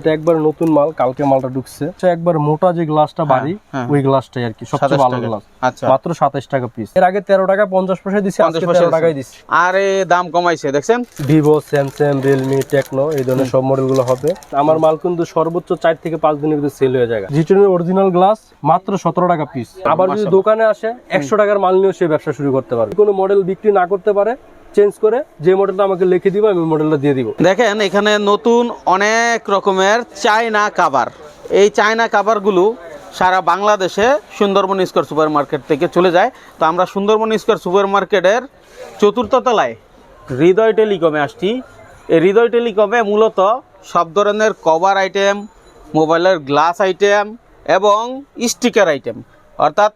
এটা একবার নতুন মাল কালকে মালটা ঢুকছে। একবার মোটা যে গ্লাসটা বাড়ি হ্যাঁ। ওই গ্লাসটাই আর কি সবচেয়ে ভালো গ্লাস আচ্ছা। মাত্র টাকা পিস এর আগে তেরো টাকা পঞ্চাশ পয়সা দিছি 50 আজকে পয়সা তেরো টাকায় দিছি। আরে দাম কমাইছে দেখছেন? ভিভো স্যামসাং রিয়েলমি টেকনো এই ধরনের সব মডেলগুলো হবে। আমার মাল কিন্তু সর্বোচ্চ চার থেকে পাঁচ দিনের ভিতরে সেল হয়ে যায় জিটনের অরিজিনাল গ্লাস মাত্র সতেরো টাকা পিস আবার যদি দোকানে আসে একশো টাকার মাল নিয়েও সে ব্যবসা শুরু করতে পারবে। কোনো মডেল বিক্রি না করতে পারে চেঞ্জ করে যে মডেলটা আমাকে লিখে দিব, আমি মডেলটা দিয়ে দিব। দেখেন, এখানে নতুন অনেক রকমের চায়না কাবার এই চায়না কাবারগুলো সারা বাংলাদেশে সুন্দরবন স্কোয়ার সুপার মার্কেট থেকে চলে যায়। তো আমরা সুন্দরবন স্কোয়ার সুপার মার্কেটের চতুর্থ তলায় হৃদয় টেলিকমে আসছি। এই হৃদয় টেলিকমে মূলত সব ধরনের কভার আইটেম মোবাইলের গ্লাস আইটেম এবং স্টিকার আইটেম অর্থাৎ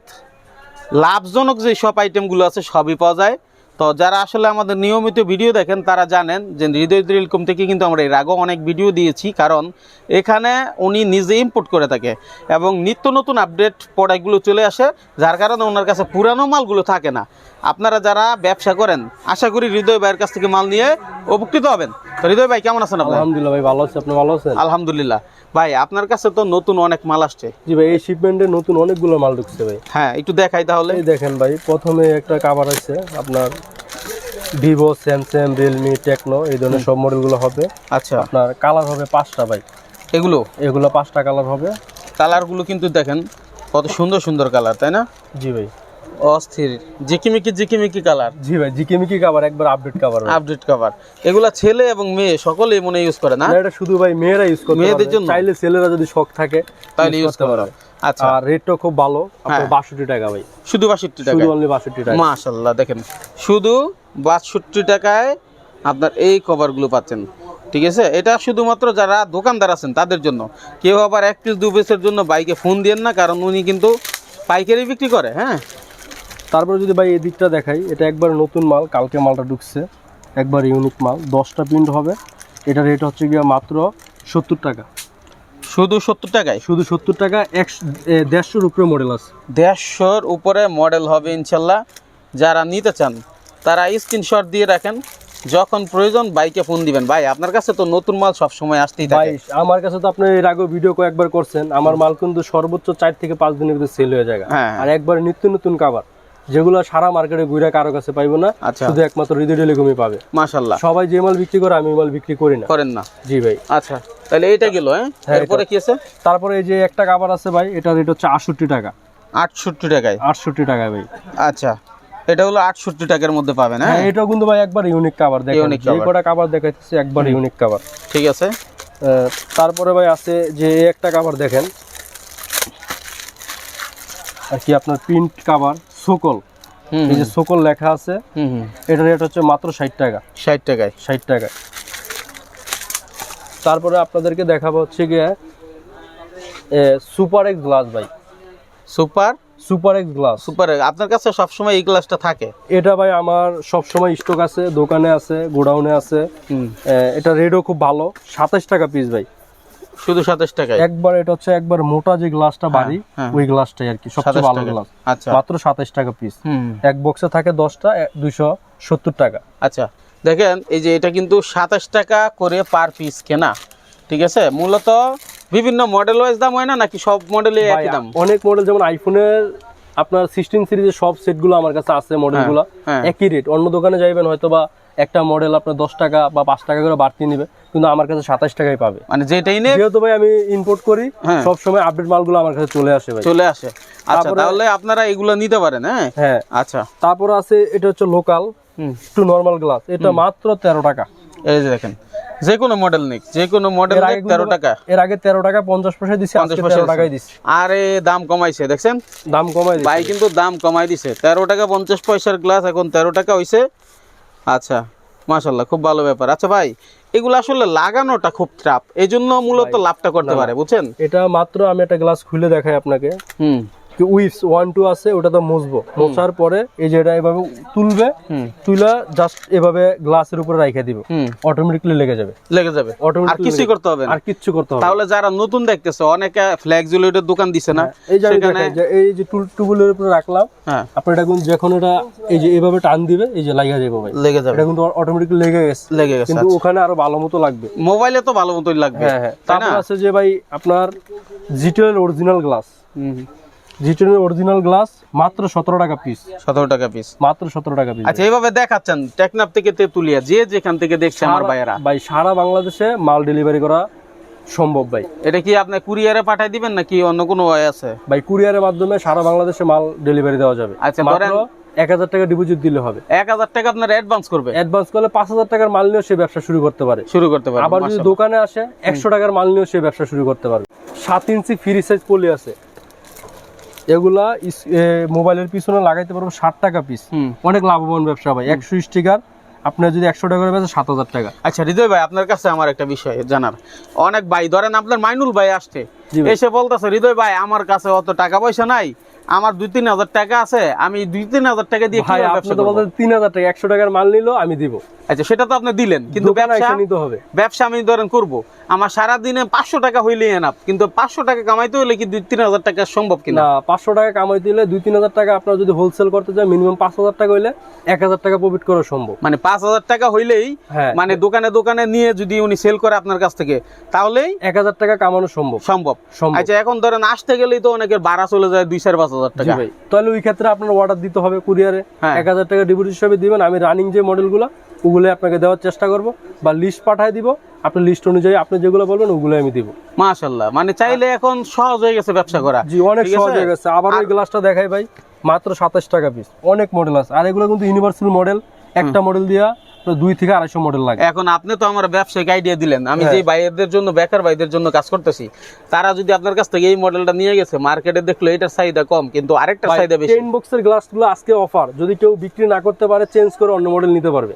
লাভজনক যে সব আইটেমগুলো আছে সবই পাওয়া যায়। তো যারা আসলে আমাদের নিয়মিত ভিডিও দেখেন তারা জানেন যে হৃদয় কম থেকে কিন্তু আমরা এর আগেও অনেক ভিডিও দিয়েছি। কারণ এখানে উনি নিজে ইম্পোর্ট করে থাকে এবং নিত্য নতুন আপডেট প্রোডাক্টগুলো চলে আসে যার কারণে ওনার কাছে পুরানো মালগুলো থাকে না। আপনারা যারা ব্যবসা করেন আশা করি হৃদয় ভাইয়ের কাছ থেকে মাল নিয়ে উপকৃত হবেন। তো হৃদয় ভাই কেমন আছেন আপনি? আলহামদুলিল্লাহ ভাই ভালো আছে। আপনি ভালো আছেন? আলহামদুলিল্লাহ। ভাই আপনার কাছে তো নতুন অনেক মাল আসছে। জি ভাই এই শিপমেন্টে নতুন অনেকগুলো মাল ঢুকছে ভাই। হ্যাঁ একটু দেখাই তাহলে। এই দেখেন ভাই প্রথমে একটা কাভার আছে আপনার ভিভো স্যামসাং রিয়েলমি টেকনো এই ধরনের সব মডেলগুলো হবে। আচ্ছা। আপনার কালার হবে পাঁচটা বাইক এগুলো? এগুলো পাঁচটা কালার হবে। কালারগুলো কিন্তু দেখেন কত সুন্দর সুন্দর কালার তাই না? জি ভাই। অস্থির জিকিমিকি জিকিমিকি কালার জি ভাই জিকিমিকি কাভার একবার আপডেট কাভার আপডেট কভার এগুলা ছেলে এবং মেয়ে সকলেই মনে ইউজ করে না? এটা শুধু ভাই মেয়েরা ইউজ করতে মেয়েদের জন্য? চাইলে ছেলেরা যদি শখ থাকে তাহলে ইউজ করতে পারো আচ্ছা। আর রেটটাও খুব ভালো আপনার হ্যাঁ। বাষট্টি টাকা ভাই। শুধু বাষট্টি টাকা? শুধু অনলি বাষট্টি টাকা। মাশাল্লাহ দেখেন। শুধু বাষট্টি টাকায় আপনার এই কভারগুলো পাচ্ছেন। ঠিক আছে? এটা শুধুমাত্র যারা দোকানদার আছেন তাদের জন্য। কেউ আবার এক পিস দু পিসের জন্য বাইকে ফোন দিয়েন না কারণ উনি কিন্তু পাইকারি বিক্রি করে হ্যাঁ? তারপরে যদি ভাই এই দিকটা দেখাই এটা একবার নতুন মাল কালকে মালটা ঢুকছে। একবার ইউনিক মাল দশটা প্রিন্ট হবে। এটা রেট হচ্ছে গিয়ে মাত্র সত্তর টাকা। শুধু সত্তর টাকায়? শুধু সত্তর টাকা একশো এ, দেড়শোর উপরে মডেল আছে। দেড়শোর উপরে মডেল হবে ইনশাল্লাহ। যারা নিতে চান তারা স্ক্রিনশট দিয়ে রাখেন যখন প্রয়োজন বাইকে ফোন দিবেন। ভাই আপনার কাছে তো নতুন মাল সব সময় আসতেই ভাই থাকে আমার কাছে তো আপনি এর আগে ভিডিও কয়েকবার করছেন। আমার মাল কিন্তু সর্বোচ্চ চার থেকে পাঁচ দিনের ভিতরে সেল হয়ে যায় হ্যাঁ। আর একবার নিত্য নতুন কাবার যেগুলো সারা মার্কেটে ঘুরে কারও কাছে পাইবো না আচ্ছা। শুধু একমাত্র হৃদয় টেলিকমই পাবে। মাশাল্লাহ সবাই যে মাল বিক্রি করে আমি মাল বিক্রি করি না। করেন না। জি ভাই। আচ্ছা তাহলে এইটা গেল হ্যাঁ? হ্যাঁ, এরপরে কি আছে? তারপরে এই যে একটা কাবার আছে ভাই এটা রেট হচ্ছে আটষট্টি টাকা। আটষট্টি টাকায়? আটষট্টি টাকা ভাই। আচ্ছা এটা হলো আটষট্টি টাকার মধ্যে পাবেন হ্যাঁ? হ্যাঁ এটাও কিন্তু ভাই একবার ইউনিক কাবার দেখেন যে cover। কটা কাবার দেখাইতেছে একবার ইউনিক কাবার ঠিক আছে। তারপরে ভাই আছে যে একটা কাবার দেখেন। আর কি আপনার প্রিন্ট কাবার সকল এই যে সকল লেখা আছে এটা রেট হচ্ছে মাত্র ষাট টাকা। ষাট টাকায়? ষাট টাকায়। তারপরে আপনাদেরকে দেখাবো হচ্ছে গিয়ে সুপার এক্স গ্লাস ভাই। Super? Super X glass. Super X. আপনার কাছে সবসময় এই গ্লাসটা থাকে? এটা ভাই আমার সব সময় স্টক আছে দোকানে আছে গোডাউনে আছে। এটা রেটও খুব ভালো সাতাশ টাকা পিস ভাই। শুধু সাতাশ টাকায়? একবার এটা হচ্ছে একবার মোটা যে গ্লাসটা বাড়ি হ্যাঁ। ওই গ্লাসটাই আর কি সবচেয়ে ভালো। গ্লাস আচ্ছা। মাত্র সাতাশ টাকা পিস এক বক্সে থাকে দশটা দুইশো সত্তর টাকা। আচ্ছা। দেখেন এই যে এটা কিন্তু সাতাশ টাকা করে পার পিস কেনা ঠিক আছে? মূলত বিভিন্ন মডেল ওয়াইজ দাম হয় না নাকি সব মডেলে একই দাম? অনেক মডেল যেমন আইফোনের আপনার সিক্সটিন সিরিজের সব সেটগুলো আমার কাছে আছে মডেলগুলো হ্যাঁ। একই রেট অন্য দোকানে যাইবেন হয়তো বা একটা মডেল আপনার দশ টাকা বা পাঁচ টাকা করে বাড়তি নিবে কিন্তু আমার কাছে সাতাশ টাকায় পাবে। মানে যেটাই নে যেহেতু ভাই আমি ইম্পোর্ট করি হ্যাঁ। সব সময় আপডেট মালগুলো আমার কাছে চলে আসে ভাই। চলে আসে। আচ্ছা তাহলে আপনারা এগুলো নিতে পারেন হ্যাঁ? হ্যাঁ। আচ্ছা। তারপর আছে এটা হচ্ছে লোকাল একটু নর্মাল গ্লাস এটা মাত্র তেরো টাকা। এই যে দেখেন যে কোনো মডেল নিক যে কোনো মডেল নিক তেরো কিন্তু- টাকা। এর আগে তেরো টাকা পঞ্চাশ পয়সা দিছি পঞ্চাশ পয়সা টাকায় দিছি। আরে দাম কমাইছে দেখছেন? দাম কমাই দিছি। ভাই কিন্তু দাম কমাই দিছে। তেরো টাকা পঞ্চাশ পয়সার গ্লাস এখন তেরো টাকা হইছে। আচ্ছা মাশাল্লাহ খুব ভালো ব্যাপার। আচ্ছা ভাই এগুলো আসলে লাগানোটা খুব ট্রাপ এই জন্য মূলত লাভটা করতে পারে বুঝছেন? এটা মাত্র আমি একটা গ্লাস খুলে দেখাই আপনাকে। হুম। উইপস ওয়ান টু আছে ওটা তো মুছবো। মোছার পরে এই যে এটা এভাবে তুলবে তুইলা জাস্ট এভাবে গ্লাসের উপরে রাইখা দিব। অটোমেটিকলি লেগে যাবে। লেগে যাবে। আর অটোমেটিকলি কিছুই করতে হবে আর কিচ্ছু করতে হবে তাহলে যারা নতুন দেখতেছে অনেকে ফ্লেক্সিলিটির দোকান দিছে না হ্যাঁ, এই যে এই যে টুল উপরে রাখলাম হ্যাঁ। আপনার এটা কিন্তু যখন এটা এই যে এভাবে টান দিবে এই যে লাগা যাবে ভাই। লেগে যাবে। এটা কিন্তু অটোমেটিকলি লেগে গেছে। লেগে গেছে কিন্তু ওখানে আরও ভালো মতো লাগবে। মোবাইলে তো ভালো মতোই লাগবে হ্যাঁ হ্যাঁ। তারপর আছে যে ভাই আপনার জিটেল অরিজিনাল গ্লাস হুম। অরিজিনাল গ্লাস মাত্র সতেরো টাকা পিস সতেরো টাকা পিস মাত্র সতেরো টাকা পিস আচ্ছা এইভাবে দেখাচ্ছেন টেকনাফ থেকে তেতুলিয়া যে যেখান থেকে দেখছে আমার ভাইয়েরা। ভাই সারা বাংলাদেশে মাল ডেলিভারি করা সম্ভব ভাই। এটা কি আপনি কুরিয়ারে পাঠাই দিবেন নাকি অন্য কোনো ওয়ে আছে? ভাই কুরিয়ারের মাধ্যমে সারা বাংলাদেশে মাল ডেলিভারি দেওয়া যাবে। আচ্ছা, ধরেন- এক হাজার টাকা ডিপোজিট দিলে হবে। এক হাজার টাকা আপনার অ্যাডভান্স করবে? অ্যাডভান্স করলে পাঁচ হাজার টাকার মাল নিয়েও সে ব্যবসা শুরু করতে পারে। শুরু করতে পারবে আবার যদি দোকানে আসে একশো টাকার মাল নিয়েও সে ব্যবসা শুরু করতে পারবে। সাত ইঞ্চি ফ্রি সাইজ পলি আছে। এগুলা মোবাইলের পিছনে লাগাইতে পারব ষাট টাকা পিস অনেক লাভবান ব্যবসা ভাই। একশো স্টিকার আপনার যদি একশো টাকা করে বেচে সাত হাজার টাকা। আচ্ছা হৃদয় ভাই আপনার কাছে আমার একটা বিষয় জানার। অনেক ভাই ধরেন আপনার মাইনুল ভাই আসছে। এসে বলতেছে হৃদয় ভাই আমার কাছে অত টাকা পয়সা নাই। আমার দুই তিন হাজার টাকা আছে আমি দুই তিন হাজার টাকা দিয়ে ভাই আপনি তো বলতে তিন হাজার টাকা একশো টাকার মাল নিলো আমি দিব। আচ্ছা সেটা তো আপনি দিলেন কিন্তু ব্যবসা নিতে হবে। ব্যবসা আমি ধরেন করব। আমার সারা দিনে পাঁচশো টাকা হইলে এনাফ কিন্তু পাঁচশো টাকা কামাইতে হলে কি দুই তিন হাজার টাকা সম্ভব কিনা? না পাঁচশো টাকা কামাই দিলে দুই তিন হাজার টাকা আপনার যদি হোলসেল করতে চায় মিনিমাম পাঁচ হাজার টাকা হইলে এক হাজার টাকা প্রফিট করা সম্ভব। মানে পাঁচ হাজার টাকা হইলেই হ্যাঁ। মানে দোকানে দোকানে নিয়ে যদি উনি সেল করে আপনার কাছ থেকে তাহলেই এক হাজার টাকা কামানো সম্ভব। সম্ভব। সম্ভব। আচ্ছা এখন ধরেন আসতে গেলেই তো অনেকের ভাড়া চলে যায় দুই চার পাঁচ হাজার টাকা। তাহলে ওই ক্ষেত্রে আপনার অর্ডার দিতে হবে কুরিয়ারে হ্যাঁ। এক হাজার টাকা ডিপোজিট হিসাবে দিবেন। আমি রানিং যে মডেলগুলো ওগুলো আপনাকে দেওয়ার চেষ্টা করব। বা লিস্ট পাঠায় দিব। আপনি লিস্ট অনুযায়ী আপনি যেগুলো বলবেন ওগুলো আমি দিব। মাশাল্লাহ মানে চাইলে এখন সহজ হয়ে গেছে ব্যবসা করা। জি অনেক সহজ হয়ে গেছে। আবার ওই গ্লাসটা দেখাই ভাই। মাত্র সাতাশ টাকা পিস অনেক মডেল আছে। আর এগুলো কিন্তু ইউনিভার্সাল মডেল একটা মডেল দিয়া দুই থেকে আড়াইশো মডেল লাগে। এখন আপনি তো আমার ব্যবসায়িক আইডিয়া দিলেন। আমি হ্যাঁ। যে ভাইদের জন্য বেকার ভাইদের জন্য কাজ করতেছি তারা যদি আপনার কাছ থেকে এই মডেলটা নিয়ে গেছে মার্কেটে দেখল এটার চাহিদা কম কিন্তু আরেকটা চাহিদা বেশি। টেন বক্সের গ্লাসগুলো আজকে অফার যদি কেউ বিক্রি না করতে পারে চেঞ্জ করে অন্য মডেল নিতে পারবে।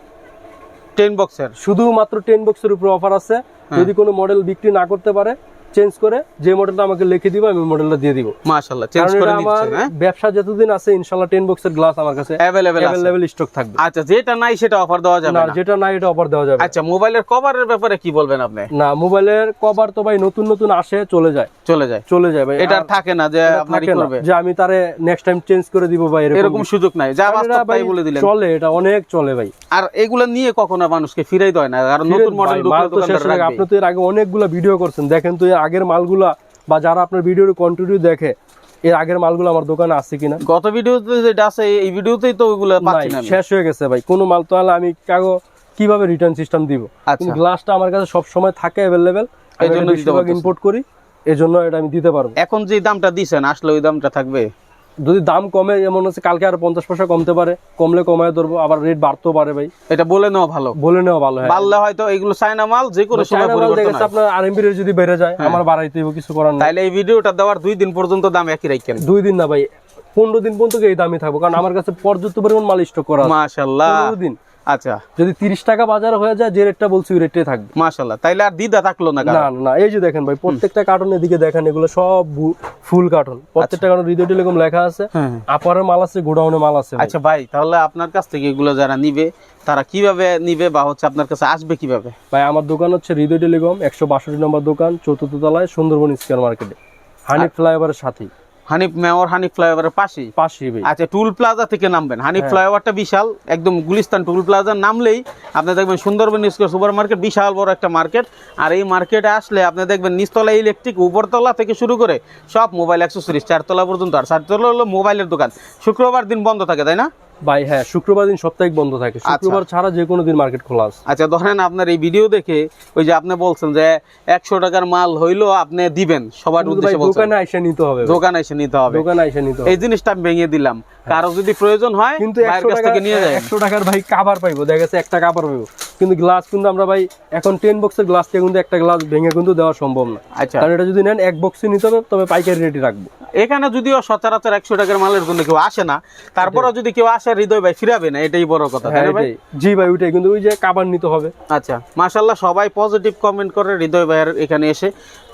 টেন বক্সের শুধুমাত্র টেন বক্সের উপর অফার আছে। হ্যাঁ। যদি কোনো মডেল বিক্রি না করতে পারে চেঞ্জ করে যে মডেলটা আমাকে লিখে দিব আমি মডেলটা দিয়ে দিব। মাশাল্লাহ চেঞ্জ করে নিচ্ছেন হ্যাঁ? ব্যবসা যতদিন আছে ইনশাল্লাহ টেন বক্সের গ্লাস আমার কাছে আছে। অ্যাভেলেবেল স্টক থাকবে। আচ্ছা যেটা নাই সেটা অফার দেওয়া যাবে না যেটা না এটা অফার দেওয়া যাবে। আচ্ছা মোবাইলের কভারের ব্যাপারে কি বলবেন আপনি? না মোবাইলের কভার তো ভাই নতুন নতুন আসে চলে যায়। চলে যায়। চলে যায় ভাই। এটা থাকে না যে এটা আপনার থাকে না করবে। যে আমি তারে নেক্সট টাইম চেঞ্জ করে দিব ভাই এরকম সুযোগ নাই। যা বাস্তব ভাই তাই বলে দিলেন। চলে এটা অনেক চলে ভাই। আর এগুলা নিয়ে কখনো মানুষকে ফিরাই দেয় না কারণ নতুন মডেল আপনি তো এর আগে অনেকগুলো ভিডিও করছেন। দেখেন তো আগের মালগুলা বা যারা আপনার ভিডিওর কন্টিনিউ দেখে এর আগের মালগুলো আমার দোকানে আছে কিনা? গত ভিডিওতে যেটা আছে এই ভিডিওতেই তো ওইগুলো পাচ্ছি না। শেষ হয়ে গেছে ভাই। কোনো মাল তো আমি কাগো কীভাবে রিটার্ন সিস্টেম দিব? আচ্ছা। গ্লাসটা আমার কাছে সব সময় থাকে অ্যাভেলেবেল এই জন্য। ইম্পোর্ট করি এই জন্য এটা আমি দিতে পারব। এখন যে দামটা দিছেন আসলে ওই দামটা থাকবে? যদি দাম কমে যেমন হচ্ছে কালকে আর পঞ্চাশ পয়সা কমতে পারে কমলে কমায় ধরবো আবার রেট বাড়তেও পারে ভাই। এটা বলে নেওয়া ভালো। বলে নেওয়া ভালো বাড়লে হয়তো এগুলো চায়না মাল যে কোনো সময় চায়না মাল পরিবর্তন আপনার আরএমবি রেট যদি বেড়ে যায় আমার বাড়াইতে হইব কিছু করার নাই। তাইলে এই ভিডিওটা দেওয়ার দুই দিন পর্যন্ত দাম একই রাখেন দুই দিন না ভাই পনেরো দিন পর্যন্ত এই দামই থাকব কারণ আমার কাছে পর্যাপ্ত পরিমাণ মাল স্টক করা মাসাল্লাহ পনেরো দিন। আচ্ছা। যদি তিরিশ টাকা বাজার হয়ে যায় যে রেটটা বলছি ওই রেটটাই থাকবে। মাশাল্লাহ তাইলে আর দিদা থাকল না না না, এই যে দেখেন ভাই প্রত্যেকটা কার্টনের দিকে দেখেন এগুলো সব ফুল কার্টন প্রত্যেকটা কার্টন হৃদয় টেলিকম লেখা আছে আচ্ছা। হ্যাঁ, হ্যাঁ। আপারের মাল আছে গোডাউনে মাল আছে আচ্ছা ভাই তাহলে আপনার কাছ থেকে এগুলো যারা নিবে তারা কীভাবে নিবে বা হচ্ছে আপনার কাছে আসবে কীভাবে? ভাই আমার দোকান হচ্ছে হৃদয় টেলিকম একশো বাষট্টি নম্বর দোকান চতুর্থ তলায় সুন্দরবন স্কোয়ার মার্কেটে হানি ফ্লাইওভারের সাথেই। হানিফ মেয়র হানিফ ফ্লাইওভারের পাশে পাশে আচ্ছা টুল প্লাজা থেকে নামবেন। হানিফ হ্যাঁ। ফ্লাইওভারটা বিশাল একদম গুলিস্তান টুল প্লাজা নামলেই আপনি দেখবেন সুন্দরবন স্কোয়ার সুপার মার্কেট বিশাল বড় একটা মার্কেট। আর এই মার্কেটে আসলে আপনি দেখবেন নিচতলা ইলেকট্রিক উপরতলা থেকে শুরু করে সব মোবাইল অ্যাক্সেসরিজ চারতলা পর্যন্ত। আর চারতলা হলো মোবাইলের দোকান। শুক্রবার দিন বন্ধ থাকে তাই না? ভাই হ্যাঁ শুক্রবার দিন সাপ্তাহিক বন্ধ থাকে। শুক্রবার ছাড়া যে কোনো দিন মার্কেট খোলা আছে। আচ্ছা ধরেন আপনার এই ভিডিও দেখে ওই যে আপনি বলছেন যে একশো টাকার মাল হইল আপনি দিবেন সবার উদ্দেশ্যে বলছেন। দোকানে আইসা নিতে হবে দোকানে এসে নিতে হবে। দোকানে আইসা নিতে হবে। এই জিনিসটা আমি ভেঙে দিলাম। কারও যদি প্রয়োজন হয় কিন্তু একশো টাকা নিয়ে যায় একশো টাকার ভাই কাবার পাইবো দেখা গেছে একটা কাবার পাইবো। কিন্তু গ্লাস কিন্তু আমরা ভাই এখন টেন বক্সের গ্লাস থেকে কিন্তু একটা গ্লাস ভেঙে কিন্তু দেওয়া সম্ভব না। আচ্ছা। কারণ এটা যদি নেন এক বক্সে নিতে হবে তবে পাইকারি রেটে রাখব। এখানে যদিও সচরাচর একশো টাকার মালের জন্য কেউ আসে না তারপরে যদি কেউ আসে হৃদয় ভাই ফিরাবে না এটাই বড় কথা হ্যাঁ। জি ভাই ওইটাই কিন্তু ওই যে কাবার নিতে হবে। আচ্ছা মাশাল্লাহ সবাই পজিটিভ কমেন্ট করে হৃদয় ভাইয়ের এখানে এসে।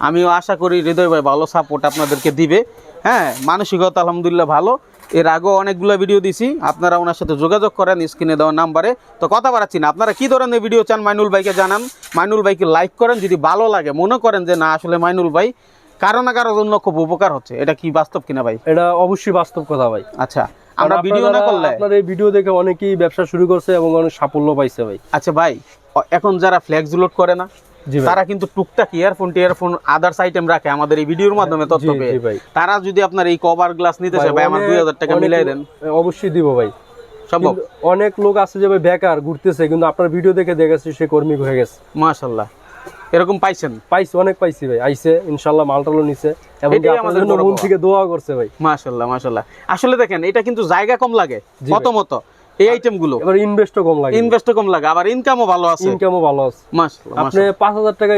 আমিও আশা করি হৃদয় ভাই ভালো সাপোর্ট আপনাদেরকে দিবে। হ্যাঁ মানসিকতা আলহামদুলিল্লাহ ভালো। এর আগেও অনেকগুলো ভিডিও দিছি আপনারা ওনার সাথে যোগাযোগ করেন স্ক্রিনে দেওয়া নাম্বারে তো কথা বাড়াচ্ছি না আপনারা কি ধরনের ভিডিও চান মাইনুল ভাইকে জানান? মাইনুল ভাইকে লাইক করেন যদি ভালো লাগে মনে করেন যে না আসলে মাইনুল ভাই কারও না কারোর জন্য খুব উপকার হচ্ছে। এটা কি বাস্তব কিনা ভাই? এটা অবশ্যই বাস্তব কথা ভাই। আচ্ছা আমরা ভিডিও না করলে আপনার এই ভিডিও দেখে অনেকেই ব্যবসা শুরু করছে এবং অনেক সাফল্য পাইছে ভাই। আচ্ছা ভাই এখন যারা ফ্লেক্স লোড করে না তারা কিন্তু টুকটাক ইয়ারফোন টিয়ারফোন আদার্স আইটেম রাখে আমাদের এই ভিডিওর মাধ্যমে তথ্য পেয়ে। তারা যদি আপনার এই কভার গ্লাস নিতে চায় ভাই আমার অনেক- দুই হাজার টাকা মিলাই দেন। অবশ্যই দিব ভাই। সম্ভব? অনেক লোক আছে যে ভাই বেকার ঘুরতেছে কিন্তু আপনার ভিডিও দেখে দেখেছি সে কর্মী হয়ে গেছে। মাশাল্লাহ। এরকম পাইছেন? পাইছি অনেক পাইছি ভাই। আইছে ইনশাল্লাহ মালটালো নিছে। এবং আমাদের জন্য মন থেকে দোয়া করছে ভাই। মাশাল্লাহ মাশাল্লাহ। আসলে দেখেন এটা কিন্তু জায়গা কম লাগে জি কত মতো এই আইটেমগুলো এবার ইনভেস্টও কম লাগে। ইনভেস্ট কম লাগে আবার ইনকামও ভালো আছে। ইনকামও ভালো আছে। মাশাল্লাহ আপনি পাঁচ হাজার টাকা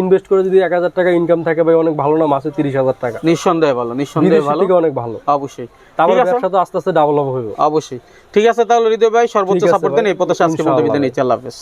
ইনভেস্ট করে যদি এক হাজার টাকা ইনকাম থাকে ভাই অনেক ভালো না মাসে তিরিশ হাজার টাকা। নিঃসন্দেহে ভালো নিঃসন্দেহে ভালো। থেকে অনেক ভালো। অবশ্যই। তারপর ব্যবসা তো আস্তে আস্তে ডাবল আপ হইব। অবশ্যই। ঠিক আছে তাহলে হৃদয় ভাই সর্বোচ্চ সাপোর্ট দেন এই পথে আজকে মতো বিদায় নিচ্ছি। আল্লাহ হাফেজ।